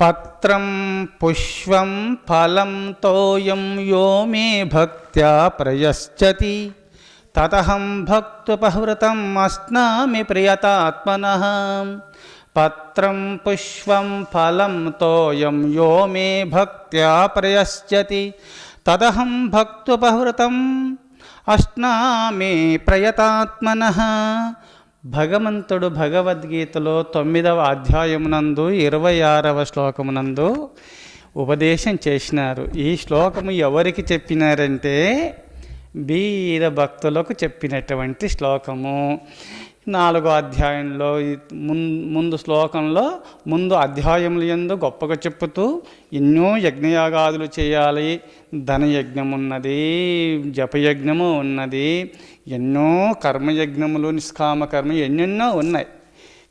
పత్రం పుష్పం ఫలం తోయం యో మే భక్త్యా ప్రయశ్చతి తతహం భక్తుపహృతం అస్నామి ప్రియతాత్మన పత్రం పుష్పం ఫలం తోయం యో మే భక్త్యా ప్రయశ్చతి తదహం భక్తుపహృతం అష్నామి ప్రయతాత్మన భగవంతుడు భగవద్గీతలో తొమ్మిదవ అధ్యాయమునందు ఇరవై ఆరవ శ్లోకమునందు ఉపదేశం చేసినారు. ఈ శ్లోకము ఎవరికి చెప్పినారంటే బీద భక్తులకు చెప్పినటువంటి శ్లోకము. నాలుగో అధ్యాయంలో ముందు శ్లోకంలో ముందు అధ్యాయములు ఎందు గొప్పగా చెప్పుతూ ఎన్నో యజ్ఞయాగాదులు చేయాలి. ధనయజ్ఞం ఉన్నది జపయజ్ఞము ఉన్నది ఎన్నో కర్మయజ్ఞములు నిష్కామ కర్మ ఎన్నెన్నో ఉన్నాయి.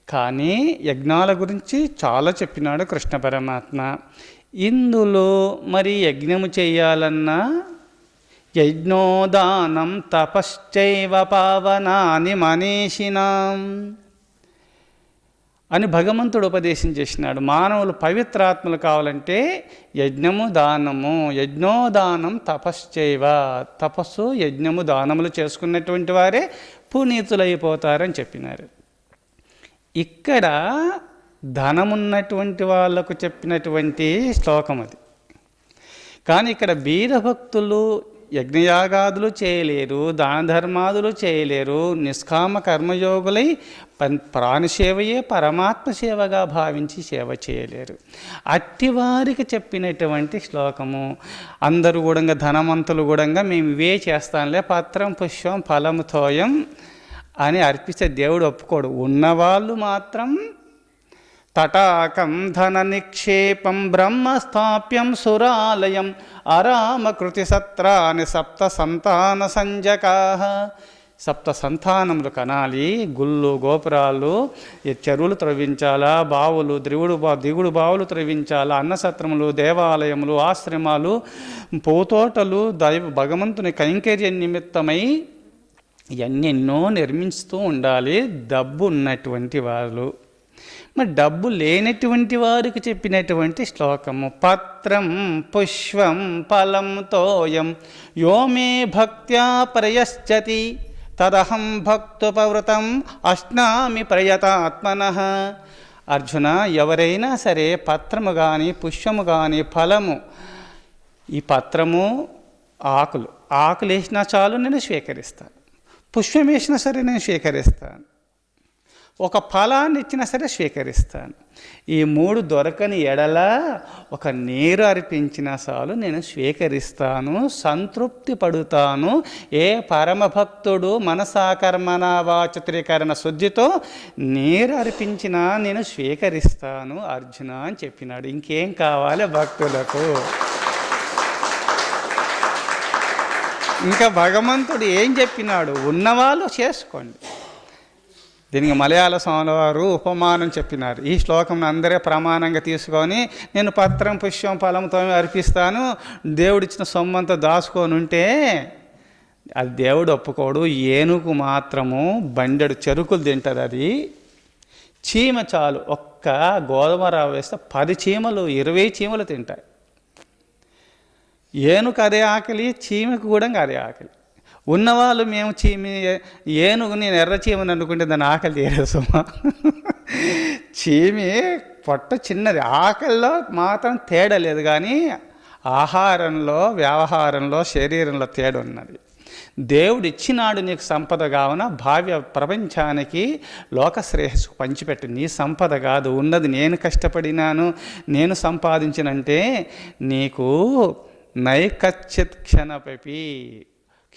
కానీ యజ్ఞాల గురించి చాలా చెప్పినాడు కృష్ణ పరమాత్మ. ఇందులో మరి యజ్ఞము చేయాలన్నా యజ్ఞోదానం తపశ్చైవ పావనాని మనీషినాం అని భగవంతుడు ఉపదేశం చేసినాడు. మానవులు పవిత్రాత్మలు కావాలంటే యజ్ఞము దానము యజ్ఞోదానం తపశ్చైవ. తపస్సు యజ్ఞము దానములు చేసుకున్నటువంటి వారే పునీతులైపోతారని చెప్పినారు. ఇక్కడ ధనమున్నటువంటి వాళ్ళకు చెప్పినటువంటి శ్లోకం అది కానీ ఇక్కడ బీద భక్తులు యజ్ఞయాగాదులు చేయలేరు దాన ధర్మాదులు చేయలేరు నిష్కామ కర్మయోగులై పన్ ప్రాణసేవయే పరమాత్మ సేవగా భావించి సేవ చేయలేరు. అట్టివారికి చెప్పినటువంటి శ్లోకము అందరూ కూడా ధనవంతులు కూడా మేము ఇవే చేస్తాంలే పత్రం పుష్పం ఫలము తోయం అని అర్పిస్తే దేవుడు ఒప్పుకోడు. ఉన్నవాళ్ళు మాత్రం తటాకం ధన నిక్షేపం బ్రహ్మస్థాప్యం సురాలయం అరామకృతి సత్రాని సప్త సంతాన సంజకా. సప్త సంతానములు కనాలి గుళ్ళు గోపురాలు ఈ చెరువులు త్రవించాలా బావులు దిగుడు బా దిగుడు బావులు త్రవించాలా అన్నసత్రములు దేవాలయములు ఆశ్రమాలు పూతోటలు దైవ భగవంతుని కైంకర్య నిమిత్తమై ఎన్నెన్నో నిర్మిస్తూ ఉండాలి. డబ్బు ఉన్నటువంటి వాళ్ళు. మరి డబ్బు లేనటువంటి వారికి చెప్పినటువంటి శ్లోకము. పత్రం పుష్పం ఫలం తోయం యో మే భక్త్యా ప్రయశ్చతి తదహం భక్తుపవృతం అష్నామి ప్రయతాత్మన. అర్జున ఎవరైనా సరే పత్రము కానీ పుష్పము కానీ ఫలము ఈ పత్రము ఆకులు. ఆకులు వేసినా చాలు నేను స్వీకరిస్తాను. పుష్పం వేసినా సరే నేను స్వీకరిస్తాను. ఒక ఫలాన్ని ఇచ్చినా సరే స్వీకరిస్తాను. ఈ మూడు దొరకని ఎడల ఒక నీరు అర్పించిన చాలు నేను స్వీకరిస్తాను సంతృప్తి పడుతాను. ఏ పరమభక్తుడు మనసాకర్మణ వాచత్రీకరణ శుద్ధితో నీరు అర్పించినా నేను స్వీకరిస్తాను అర్జున అని చెప్పినాడు. ఇంకేం కావాలి భక్తులకు? ఇంకా భగవంతుడు ఏం చెప్పినాడు? ఉన్నవాళ్ళు చేసుకోండి. దీనికి మలయాళ స్వామి వారు ఉపమానం చెప్పినారు. ఈ శ్లోకం అందరే ప్రమాణంగా తీసుకొని నేను పత్రం పుష్పం ఫలంతో అర్పిస్తాను. దేవుడిచ్చిన సొమ్మంతా దాచుకొని ఉంటే అది దేవుడు ఒప్పుకోడు. ఏనుగు మాత్రము బండెడు చెరుకులు తింటుంది అది. చీమ చాలు. ఒక్క గోధుమ రవ్వ వేస్తే పది చీమలు ఇరవై చీమలు తింటాయి. ఏనుకు అదే ఆకలి చీమకు కూడా అదే ఆకలి. ఉన్నవాళ్ళు మేము చీమి ఏనుగు నేను ఎర్ర చీమని అనుకుంటే దాని ఆకలి తీరదు సుమా. చీమి పొట్ట చిన్నది. ఆకలిలో మాత్రం తేడా లేదు కానీ ఆహారంలో వ్యవహారంలో శరీరంలో తేడా ఉన్నది దేవుడు ఇచ్చినాడు నీకు సంపద కావున భావ్య ప్రపంచానికి లోకశ్రేయస్సు పంచిపెట్టు. నీ సంపద కాదు. ఉన్నది నేను కష్టపడినాను నేను సంపాదించినంటే నీకు నైకచ్చిత్ క్షణపి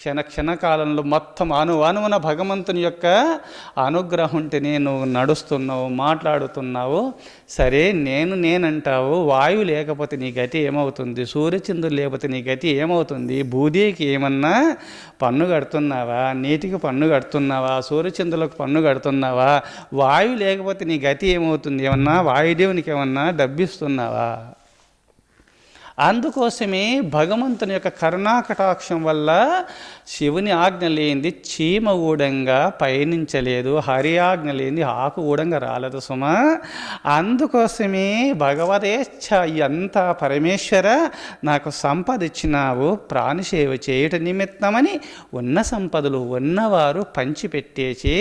క్షణ క్షణకాలంలో మొత్తం అను అనువున భగవంతుని యొక్క అనుగ్రహం ఉంటేనే నువ్వు నడుస్తున్నావు మాట్లాడుతున్నావు. సరే నేను నేనంటావు వాయువు లేకపోతే నీ గతి ఏమవుతుంది? సూర్యచంద్రుడు లేకపోతే నీ గతి ఏమవుతుంది? భూదేవికి ఏమన్నా పన్ను కడుతున్నావా? నీటికి పన్ను కడుతున్నావా? సూర్యచంద్రులకు పన్ను కడుతున్నావా? వాయువు లేకపోతే నీ గతి ఏమవుతుంది? ఏమన్నా వాయుదేవునికి ఏమన్నా డబ్బిస్తున్నావా? అందుకోసమే భగవంతుని యొక్క కరుణాకటాక్షం వల్ల శివుని ఆజ్ఞ లేనిది చీమ ఊడంగా పయనించలేదు హరి ఆజ్ఞ లేనిది ఆకు ఊడంగా రాలేదు సుమ. అందుకోసమే భగవదేచ్ఛ ఎంత పరమేశ్వర నాకు సంపద ఇచ్చినావు ప్రాణిసేవ చేయుట నిమిత్తమని ఉన్న సంపదలు ఉన్నవారు పంచిపెట్టేసి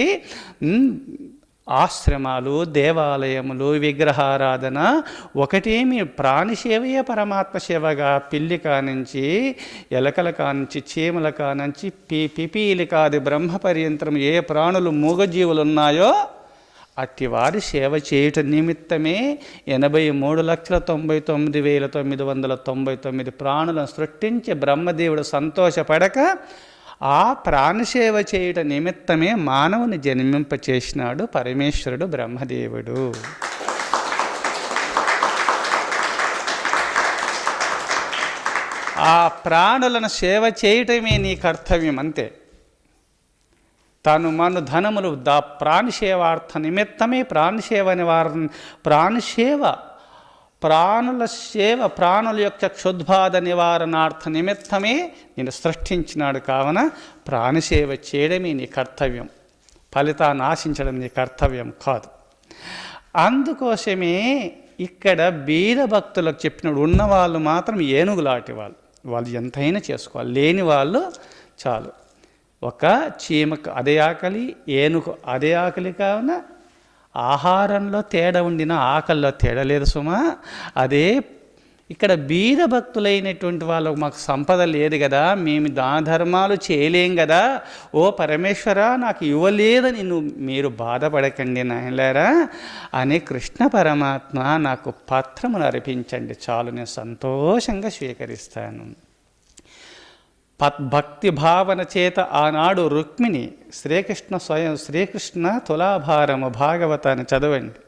ఆశ్రమాలు దేవాలయములు విగ్రహారాధన ఒకటేమి ప్రాణిసేవయే పరమాత్మ సేవగా పిల్లి కానించి ఎలకల కానించి చీమల కానించి పి పిపీలి కాది బ్రహ్మ పర్యంతరం ఏ ప్రాణులు మూగజీవులు ఉన్నాయో అట్టి వారి సేవ చేయుట నిమిత్తమే ఎనభై మూడు లక్షల తొంభై తొమ్మిది వేల తొమ్మిది వందల తొంభై తొమ్మిది ప్రాణులను సృష్టించి బ్రహ్మదేవుడు సంతోషపడక ఆ ప్రాణసేవ చేయుట నిమిత్తమే మానవుని జన్మింప చేసినాడు పరమేశ్వరుడు బ్రహ్మదేవుడు. ఆ ప్రాణులను సేవ చేయటమే నీ కర్తవ్యం అంతే. తను మను ధనములు దా ప్రాణసేవార్థ నిమిత్తమే ప్రాణసేవ నివారణ ప్రాణసేవ ప్రాణుల సేవ ప్రాణుల యొక్క క్షుద్బాధ నివారణార్థ నిమిత్తమే నేను సృష్టించినాడు కావున ప్రాణసేవ చేయడమే నీ కర్తవ్యం. ఫలితాన్ని ఆశించడం నీ కర్తవ్యం కాదు. అందుకోసమే ఇక్కడ బీద భక్తులకు చెప్పినప్పుడు ఉన్నవాళ్ళు మాత్రం ఏనుగులాంటి వాళ్ళు వాళ్ళు ఎంతైనా చేసుకోవాలి. లేని వాళ్ళు చాలు. ఒక చీమకు అదే ఆకలి ఏనుగు అదే ఆకలి కావున ఆహారంలో తేడా ఉండిన ఆకల్లో తేడా లేదు సుమా. అదే ఇక్కడ బీద భక్తులైనటువంటి వాళ్ళకు మాకు సంపద లేదు కదా మేము దాన ధర్మాలు చేయలేం కదా. ఓ పరమేశ్వర నాకు ఇవ్వలేదని నువ్వు మీరు బాధపడకండి నాయనలేరా. అని కృష్ణ పరమాత్మ నాకు పత్రమును అర్పించండి. చాలు నేను సంతోషంగా స్వీకరిస్తాను. భక్తి భావన చేత ఆనాడు రుక్మిణి శ్రీకృష్ణ స్వయం శ్రీకృష్ణ తులాభారము భాగవతాన్ని చదవండి.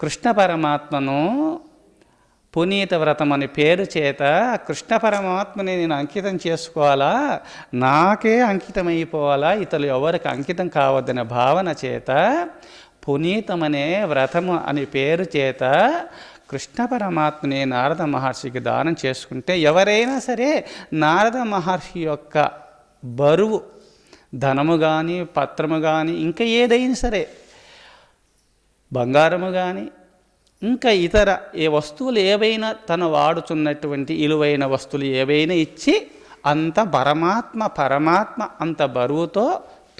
కృష్ణ పరమాత్మను పునీత వ్రతం అనే పేరు చేత కృష్ణ పరమాత్మని నేను అంకితం చేసుకోవాలా? నాకే అంకితమైపోవాలా? ఇతరులు ఎవరికి అంకితం కావద్దనే భావన చేత పునీతమనే వ్రతము అనే పేరు చేత కృష్ణ పరమాత్మని నారద మహర్షికి దానం చేసుకుంటే ఎవరైనా సరే నారద మహర్షి యొక్క బరువు ధనము కానీ పత్రము కానీ ఇంకా ఏదైనా సరే బంగారము కానీ ఇంకా ఇతర ఏ వస్తువులు ఏవైనా తను వాడుతున్నటువంటి ఇలువైన వస్తువులు ఏవైనా ఇచ్చి అంత పరమాత్మ పరమాత్మ అంత బరువుతో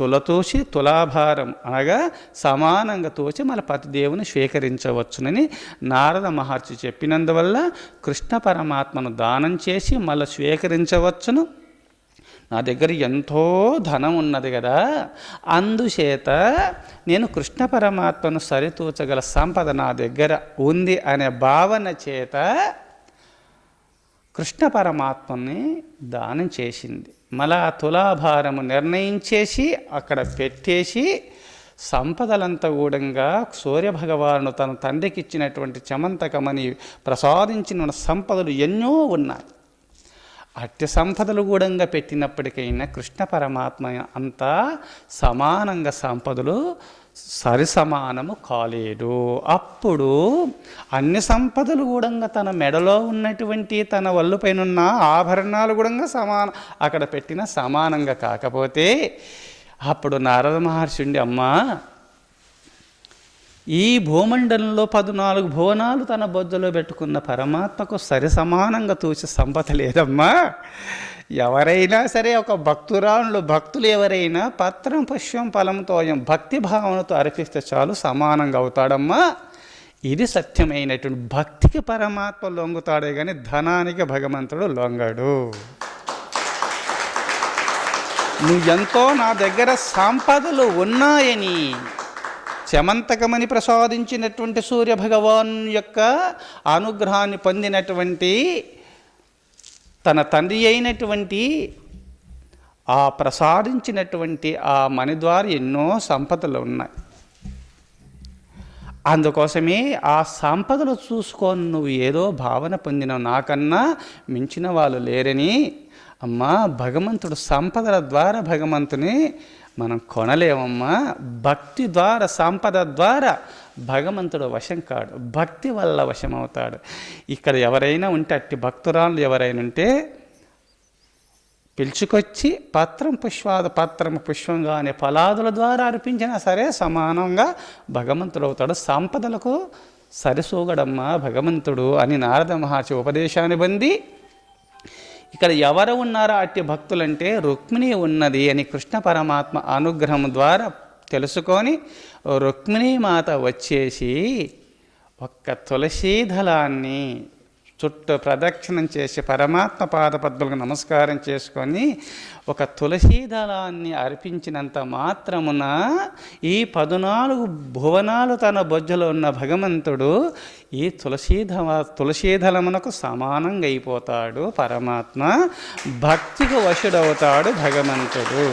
తులతూసి తులాభారం అనగా సమానంగా తోచి మన పతిదేవుని స్వీకరించవచ్చునని నారద మహర్షి చెప్పినందువల్ల కృష్ణ పరమాత్మను దానం చేసి మళ్ళీ స్వీకరించవచ్చును. నా దగ్గర ఎంతో ధనం ఉన్నది కదా అందుచేత నేను కృష్ణ పరమాత్మను సరితూచగల సంపద నా దగ్గర ఉంది అనే భావన చేత కృష్ణ పరమాత్మని దానం చేసింది. మళ్ళా తులాభారము నిర్ణయించేసి అక్కడ పెట్టేసి సంపదలంతా కూడంగా సూర్యభగవాను తన తండ్రికి ఇచ్చినటువంటి చమంతకమని ప్రసాదించిన సంపదలు ఎన్నో ఉన్నాయి. అట్టి సంపదలు గూడంగా పెట్టినప్పటికైనా కృష్ణ పరమాత్మ అంతా సమానంగా సంపదలు సరి సమానము కాలేడు. అప్పుడు అన్ని సంపదలు కూడా తన మెడలో ఉన్నటువంటి తన వల్లు పైన ఉన్న ఆభరణాలు కూడా సమాన అక్కడ పెట్టిన సమానంగా కాకపోతే అప్పుడు నారద మహర్షి ఉండి అమ్మా ఈ భూమండలంలో పద్నాలుగు భువనాలు తన బొజ్జలో పెట్టుకున్న పరమాత్మకు సరి సమానంగా తూచే సంపద లేదమ్మా. ఎవరైనా సరే ఒక భక్తురాలు భక్తులు ఎవరైనా పత్రం పుష్పం ఫలంతో భక్తి భావనతో అర్పిస్తే చాలు సమానంగా అవుతాడమ్మా. ఇది సత్యమైనటువంటి భక్తికి పరమాత్మ లొంగుతాడే కానీ ధనానికి భగవంతుడు లొంగడు. నువ్వు ఎంతో నా దగ్గర సంపదలు ఉన్నాయని చమంతకమని ప్రసాదించినటువంటి సూర్య భగవాన్ యొక్క అనుగ్రహాన్ని పొందినటువంటి తన తండ్రి అయినటువంటి ఆ ప్రసాదించినటువంటి ఆ మణి ద్వారా ఎన్నో సంపదలు ఉన్నాయి. అందుకోసమే ఆ సంపదలు చూసుకొని నువ్వు ఏదో భావన పొందిన నాకన్నా మించిన వాళ్ళు లేరని అమ్మా భగవంతుడు సంపదల ద్వారా భగవంతుని మనం కొనలేమమ్మా. భక్తి ద్వారా సంపద ద్వారా భగవంతుడు వశం కాడు. భక్తి వల్ల వశమవుతాడు. ఇక్కడ ఎవరైనా ఉంటే అట్టి భక్తురాలు ఎవరైనా ఉంటే పిలుచుకొచ్చి పత్రం పుష్పాద పత్రం పుష్పంగా అనే ఫలాదుల ద్వారా అర్పించినా సరే సమానంగా భగవంతుడు అవుతాడు సంపదలకు సరిసూగడమ్మా భగవంతుడు అని నారద మహర్షి ఉపదేశాన్ని పొంది ఇక్కడ ఎవరు ఉన్నారో అట్టి భక్తులంటే రుక్మిణి ఉన్నది అని కృష్ణ పరమాత్మ అనుగ్రహం ద్వారా తెలుసుకొని రుక్మిణీ మాత వచ్చేసి ఒక్క తులసీ దళాన్ని చుట్టూ ప్రదక్షిణం చేసి పరమాత్మ పాదపద్మలకు నమస్కారం చేసుకొని ఒక తులసీ దళాన్ని అర్పించినంత మాత్రమున ఈ పదునాలుగు భువనాలు తన బొజ్జలో ఉన్న భగవంతుడు ఈ తులసీ తులసీదళమునకు సమానంగా అయిపోతాడు పరమాత్మ. భక్తికి వశుడవుతాడు భగవంతుడు.